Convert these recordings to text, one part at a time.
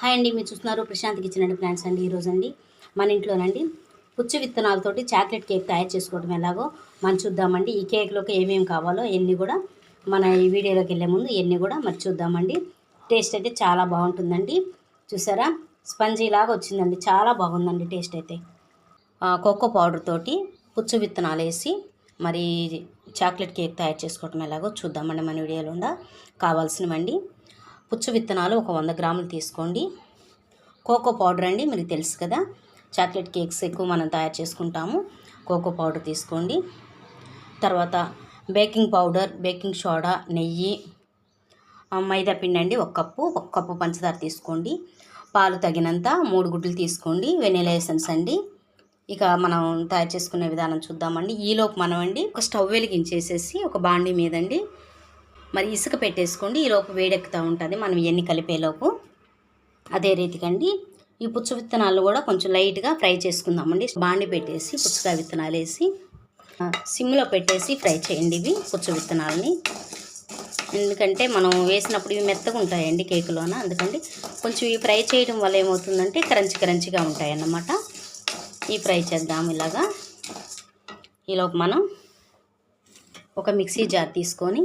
Hi అండి మీరు చూస్తున్నారు ప్రశాంత్ కిచెన్ అండి అండి ఈరోజు అండి మన ఇంట్లోనండి పుచ్చు విత్తనాలతోటి చాక్లెట్ కేక్ తయారు చేసుకోవడం ఎలాగో మనం చూద్దామండి. ఈ కేక్లోకి ఏమేమి కావాలో ఎన్ని కూడా మన ఈ వీడియోలోకి వెళ్ళే ముందు ఎన్ని కూడా మరి చూద్దామండి. టేస్ట్ అయితే చాలా బాగుంటుందండి. చూసారా? స్పంజీ లాగా వచ్చిందండి. చాలా బాగుందండి టేస్ట్ అయితే. కోకో పౌడర్ తోటి పుచ్చు విత్తనాలు వేసి మరి చాక్లెట్ కేక్ తయారు చేసుకోవటం ఎలాగో చూద్దామండి మన వీడియోలో కావాల్సినవండి. పుచ్చు విత్తనాలు ఒక వంద గ్రాములు తీసుకోండి. కోకో పౌడర్ అండి మీకు తెలుసు కదా. చాక్లెట్ కేక్స్ ఎక్కువ మనం తయారు చేసుకుంటాము. కోకో పౌడర్ తీసుకోండి. తర్వాత బేకింగ్ పౌడర్ బేకింగ్ సోడా నెయ్యి మైదా పిండి అండి ఒక కప్పు ఒక కప్పు పంచదార తీసుకోండి. పాలు తగినంత మూడు గుడ్లు తీసుకోండి. వెనీలా ఎసెన్స్ అండి. ఇక మనం తయారు చేసుకునే విధానం చూద్దామండి. ఈలోపు మనం అండి ఒక స్టవ్ వెలిగించేసేసి ఒక బాండి మీదండి మరి ఇసుక పెట్టేసుకోండి. ఈలోపు వేడెక్కుతూ ఉంటుంది. మనం ఇవన్నీ కలిపేలోపు అదే రీతికండి. ఈ పుచ్చు విత్తనాలు కూడా కొంచెం లైట్గా ఫ్రై చేసుకుందామండి. బాండి పెట్టేసి పుచ్చకాయ విత్తనాలు వేసి సిమ్లో పెట్టేసి ఫ్రై చేయండి ఇవి పుచ్చు విత్తనాలని. ఎందుకంటే మనం వేసినప్పుడు ఇవి మెత్తగా ఉంటాయండి కేకులోన. అందుకండి కొంచెం ఇవి ఫ్రై చేయడం వల్ల ఏమవుతుందంటే క్రంచి క్రంచిగా ఉంటాయన్నమాట. ఈ ఫ్రై చేద్దాం ఇలాగా. ఈలోపు మనం ఒక మిక్సీ జార్ తీసుకొని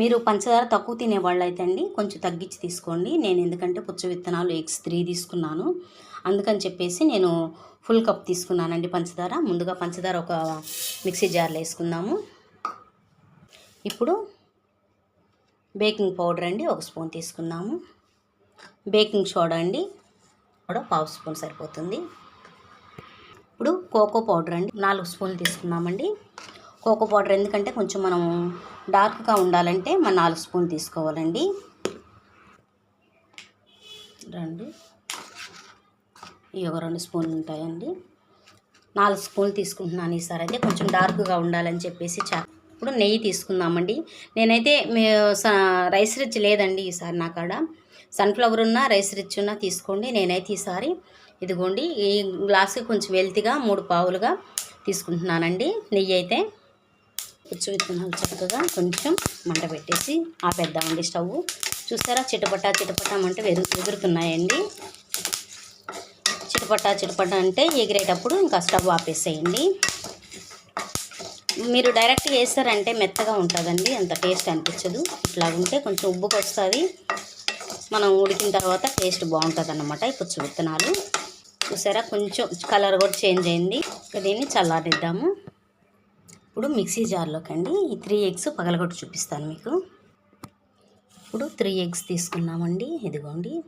మీరు పంచదార తక్కువ తినేవాళ్ళు అయితే అండి కొంచెం తగ్గించి తీసుకోండి. నేను ఎందుకంటే పుచ్చ విత్తనాలు ఎగ్స్ త్రీ తీసుకున్నాను. అందుకని చెప్పేసి నేను ఫుల్ కప్ తీసుకున్నానండి పంచదార. ముందుగా పంచదార ఒక మిక్సీ జార్లో వేసుకుందాము. ఇప్పుడు బేకింగ్ పౌడర్ అండి ఒక స్పూన్ తీసుకున్నాము బేకింగ్ సోడా అండి కూడా పావు స్పూన్ సరిపోతుంది. ఇప్పుడు కోకో పౌడర్ అండి నాలుగు స్పూన్లు తీసుకున్నామండి కోకో పౌడర్ ఎందుకంటే కొంచెం మనం డార్క్గా ఉండాలంటే మన నాలుగు స్పూన్ తీసుకోవాలండి. రెండు. ఈ ఒక రెండు స్పూన్లు ఉంటాయండి. నాలుగు స్పూన్లు తీసుకుంటున్నాను ఈసారి అయితే. కొంచెం డార్క్గా ఉండాలని చెప్పేసి చా ఇప్పుడు నెయ్యి తీసుకుందామండి. నేనైతే మీ స- రైస్ రిచ్ లేదండి ఈసారి నా కాడ. సన్ఫ్లవర్ ఉన్న రైస్ రిచ్ ఉన్న తీసుకోండి. నేనైతే ఈసారి ఇదిగోండి ఈ గ్లాస్కి కొంచెం వెల్తిగా మూడు పావులుగా తీసుకుంటున్నానండి. నెయ్యి అయితే పుచ్చు విత్తనాలు చక్కగా కొంచెం మంట పెట్టేసి ఆపేద్దామండి స్టవ్. చూసారా చిటపట చిటపటా అంటే వెరు ఎగురుతున్నాయండి చిటపటా చిటపటా అంటే ఎగిరేటప్పుడు ఇంకా స్టవ్ ఆపేసేయండి. మీరు డైరెక్ట్ వేస్తారంటే మెత్తగా ఉంటుందండి. అంత టేస్ట్ అనిపించదు. ఇట్లా ఉంటే కొంచెం ఉబ్బుకు వస్తుంది. మనం ఉడికిన తర్వాత టేస్ట్ బాగుంటుంది అన్నమాట ఈ పుచ్చు విత్తనాలు చూసారా? కొంచెం కలర్ కూడా చేంజ్ అయింది. దీన్ని చల్లారిద్దాము. ఇప్పుడు మిక్సీ జార్లోకి అండి ఈ త్రీ ఎగ్స్ పగలగొట్టి చూపిస్తాను మీకు. ఇప్పుడు త్రీ ఎగ్స్ తీసుకున్నామండి. ఇదిగోండి.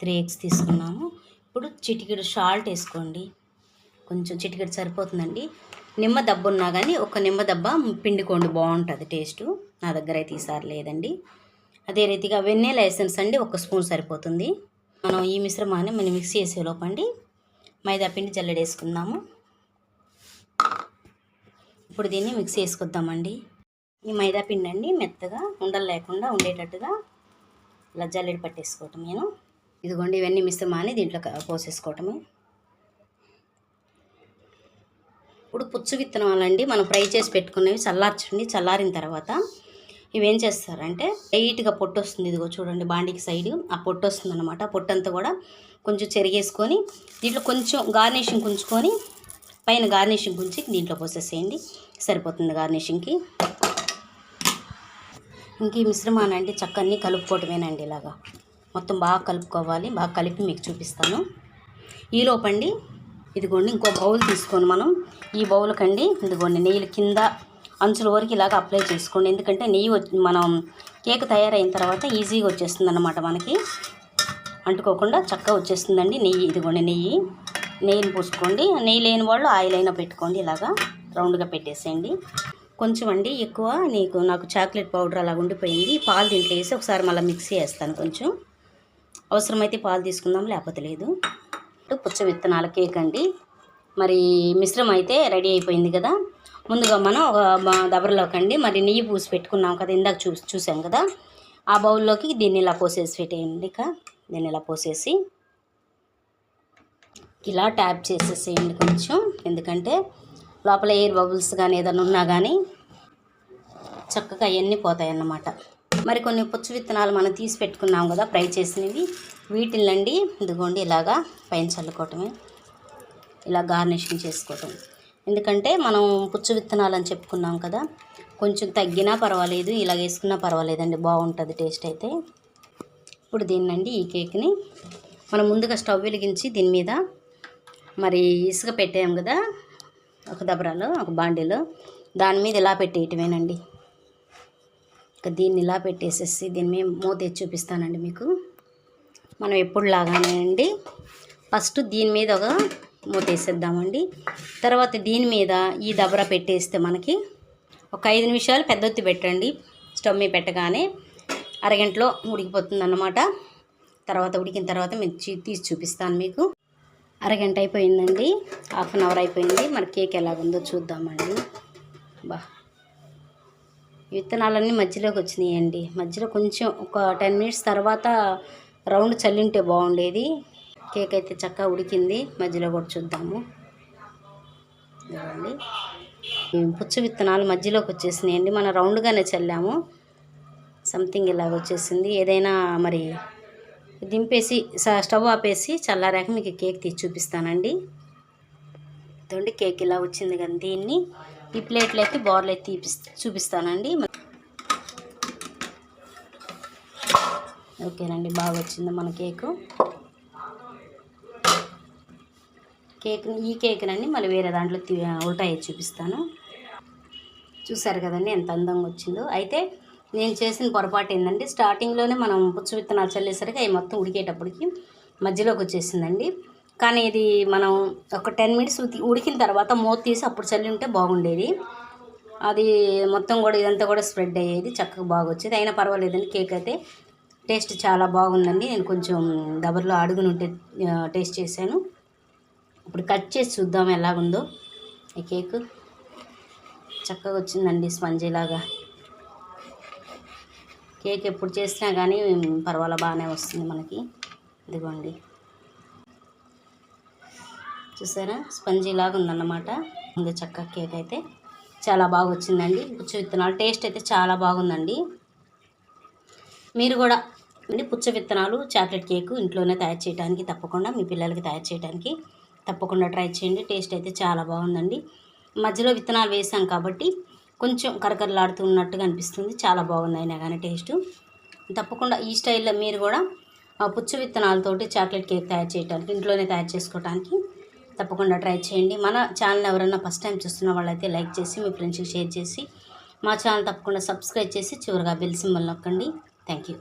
త్రీ ఎగ్స్ తీసుకున్నాము. ఇప్పుడు చిటికెడు షాల్ట్ వేసుకోండి. కొంచెం చిటికెడు సరిపోతుందండి. నిమ్మ దెబ్బ ఉన్నా కానీ ఒక నిమ్మ దెబ్బ పిండుకోండి బాగుంటుంది టేస్ట్. నా దగ్గర అయితే ఈసారి లేదండి. అదే రీతిగా వెన్నెల ఎసెన్స్ అండి ఒక స్పూన్ సరిపోతుంది. మనం ఈ మిశ్రమాన్ని మనం మిక్సీ చేసే లోపండి. మైదా పిండి జల్లెడేసుకుందాము ఇప్పుడు దీన్ని మిక్స్ చేసుకొద్దామండి. ఈ మైదా పిండి అండి మెత్తగా ఉండలు లేకుండా ఉండేటట్టుగా ఇలా జల్లెడ పట్టేసుకోవటం నేను. ఇదిగోండి ఇవన్నీ మిశ్రమాన్ని దీంట్లో పోసేసుకోవటమే. ఇప్పుడు పుచ్చు విత్తనాలండి మనం ఫ్రై చేసి పెట్టుకునేవి చల్లార్చండి చల్లారిన తర్వాత ఇవేం చేస్తారంటే లైట్గా పొట్టు వస్తుంది. ఇదిగో చూడండి బాండికి సైడ్ ఆ పొట్టు వస్తుంది అనమాట పొట్టు అంతా కూడా కొంచెం చెరిగేసుకొని దీంట్లో కొంచెం గార్నిషింగ్ ఉంచుకొని పైన గార్నిషింగ్ ఉంచి దీంట్లో పోసేసేయండి. సరిపోతుంది గార్నిషింగ్కి. ఇంక ఈ మిశ్రమాన్ని అంటే కలుపుకోవటమేనండి ఇలాగా. మొత్తం బాగా కలుపుకోవాలి బాగా కలిపి మీకు చూపిస్తాను. ఈ లోపండి ఇదిగోండి ఇంకో బౌల్ తీసుకొని మనం. ఈ బౌల్కండి ఇదిగోండి నెయ్యిలు కింద అంచుల వరకు ఇలాగ అప్లై చేసుకోండి. ఎందుకంటే నెయ్యి వచ్చి- మనం కేక్ తయారైన తర్వాత ఈజీగా వచ్చేస్తుంది అన్నమాట మనకి. అంటుకోకుండా చక్కగా వచ్చేస్తుందండి నెయ్యి ఇదిగోండి నెయ్యి. నెయ్యిని పూసుకోండి. నెయ్యి లేని వాళ్ళు ఆయిల్ అయినా పెట్టుకోండి ఇలాగా. రౌండ్గా పెట్టేసేయండి. కొంచెం అండి ఎక్కువ నీకు నాకు చాక్లెట్ పౌడర్ అలా ఉండిపోయింది. పాలు దీంట్లో వేసి ఒకసారి మళ్ళీ మిక్సీ వేస్తాను కొంచెం. అవసరమైతే పాలు తీసుకుందాం లేకపోతే లేదు. పుచ్చ విత్తనాల కేక్ అండి. మరి మిశ్రమం అయితే రెడీ అయిపోయింది కదా. ముందుగా మనం ఒక బ- దబరలోకి అండి మరి నెయ్యి పూసి పెట్టుకున్నాం కదా ఇందాక చూ చూసాం కదా. ఆ బౌల్లోకి దీన్ని ఇలా పోసేసి పెట్టేయండి ఇక. దీన్ని ఇలా పోసేసి ఇలా ట్యాప్ చేసేసేయండి కొంచెం. ఎందుకంటే లోపల ఎయిర్ బబుల్స్ కానీ ఏదైనా ఉన్నా కానీ చక్కగా అవన్నీ పోతాయి అన్నమాట మరి కొన్ని పుచ్చు విత్తనాలు మనం తీసి పెట్టుకున్నాం కదా ఫ్రై చేసినవి. వీటిల్నండి ఇదిగోండి ఇలాగా పైన చల్లుకోవటమే. ఇలా గార్నిషింగ్ చేసుకోవటం. ఎందుకంటే మనం పుచ్చు విత్తనాలు అని చెప్పుకున్నాం కదా కొంచెం తగ్గినా పర్వాలేదు ఇలా వేసుకున్నా పర్వాలేదండి బాగుంటుంది టేస్ట్ అయితే. ఇప్పుడు దీన్నండి ఈ కేక్ని మనం ముందుగా స్టవ్ వెలిగించి దీని మీద మరి ఇసుక పెట్టాము కదా ఒక దబరాలో ఒక బాండీలో. దాని మీద ఇలా పెట్టేయటమేనండి. ఇక దీన్ని ఇలా పెట్టేసేసి దీని మీద మూత చూపిస్తానండి మీకు. మనం ఎప్పుడు లాగానే అండి. ఫస్ట్ దీని మీద ఒక మూత వేసేద్దామండి. తర్వాత దీని మీద ఈ దబర పెట్టేస్తే మనకి ఒక ఐదు నిమిషాలు పెద్దొత్తి పెట్టండి. స్టవ్ మీద పెట్టగానే అరగంటలో ఉడికిపోతుంది అన్నమాట తర్వాత ఉడికిన తర్వాత మేము తీసి చూపిస్తాను మీకు. అరగంట అయిపోయిందండి. హాఫ్ అన్ అవర్ అయిపోయింది. మన కేక్ ఎలాగుందో చూద్దామండి. బా. విత్తనాలన్నీ మధ్యలోకి వచ్చినాయండి. మధ్యలో కొంచెం ఒక టెన్ మినిట్స్ తర్వాత రౌండ్ చల్లింటే బాగుండేది. కేక్ అయితే చక్కగా ఉడికింది. మధ్యలో కూడా చూద్దాము. ఇదిగోండి. పుచ్చు విత్తనాలు మధ్యలోకి వచ్చేసినాయండి. మనం రౌండ్గానే చల్లాము. సంథింగ్ ఇలాగ వచ్చేసింది. ఏదైనా మరి దింపేసి స్టవ్ ఆపేసి చల్లారాక మీకు కేక్ తీసి చూపిస్తానండి. ఇదండి కేక్ ఇలా వచ్చింది కదా దీన్ని. ఈ ప్లేట్లోకి అయితే తీపి చూపిస్తానండి. ఓకేనండి బాగా వచ్చింది మన కేకు. కేక్ ఈ కేక్నండి మళ్ళీ వేరే దాంట్లో తీ- ఉల్టా చూపిస్తాను. చూసారు కదండి ఎంత అందంగా వచ్చిందో. అయితే నేను చేసిన పొరపాటు ఏంటంటే స్టార్టింగ్లోనే మనం పుచ్చు విత్తనాలు చల్లేసరికి అవి మొత్తం ఉడికేటప్పటికి మధ్యలోకి వచ్చేసిందండి. కానీ ఇది మనం ఒక టెన్ మినిట్స్ ఉడికిన తర్వాత మూత తీసి అప్పుడు చల్లి ఉంటే బాగుండేది. అది మొత్తం కూడా ఇదంతా కూడా స్ప్రెడ్ అయ్యేది చక్కగా బాగా వచ్చేది అయినా పర్వాలేదండి కేక్ అయితే టేస్ట్ చాలా బాగుందండి. నేను కొంచెం దబర్లో అడుగునుంటే టేస్ట్ చేశాను. ఇప్పుడు కట్ చేసి చూద్దాం ఎలాగుందో ఈ కేక్. చక్కగా వచ్చిందండి స్పంజీ లాగా కేక్ ఎప్పుడు చేసినా కానీ పర్వాలేదు బాగానే వస్తుంది మనకి. ఇదిగోండి. చూసారా? స్పంజీ లాగా ఉందన్నమాట. ఉంది చక్క కేక్ అయితే. చాలా బాగా వచ్చిందండి. పుచ్చ విత్తనాలు. టేస్ట్ అయితే చాలా బాగుందండి. మీరు కూడా అండి పుచ్చ విత్తనాలు చాక్లెట్ కేక్ ఇంట్లోనే తయారు చేయడానికి తప్పకుండా మీ పిల్లలకి తయారు చేయడానికి తప్పకుండా ట్రై చేయండి. టేస్ట్ అయితే చాలా బాగుందండి. మధ్యలో విత్తనాలు వేసాం కాబట్టి కొంచెం కరకరలాడుతున్నట్టుగా అనిపిస్తుంది. చాలా బాగుంది అయినా కానీ టేస్ట్. తప్పకుండా ఈ స్టైల్లో మీరు కూడా ఆ పుచ్చు విత్తనాలతోటి చాక్లెట్ కేక్ తయారు చేయడానికి ఇంట్లోనే తయారు చేసుకోవడానికి తప్పకుండా ట్రై చేయండి. మన ఛానల్ ఎవరైనా ఫస్ట్ టైం చూస్తున్న వాళ్ళైతే లైక్ చేసి మీ ఫ్రెండ్స్కి షేర్ చేసి మా ఛానల్ తప్పకుండా సబ్స్క్రైబ్ చేసి చివరిగా బెల్ సింబల్ నొక్కండి. Thank you.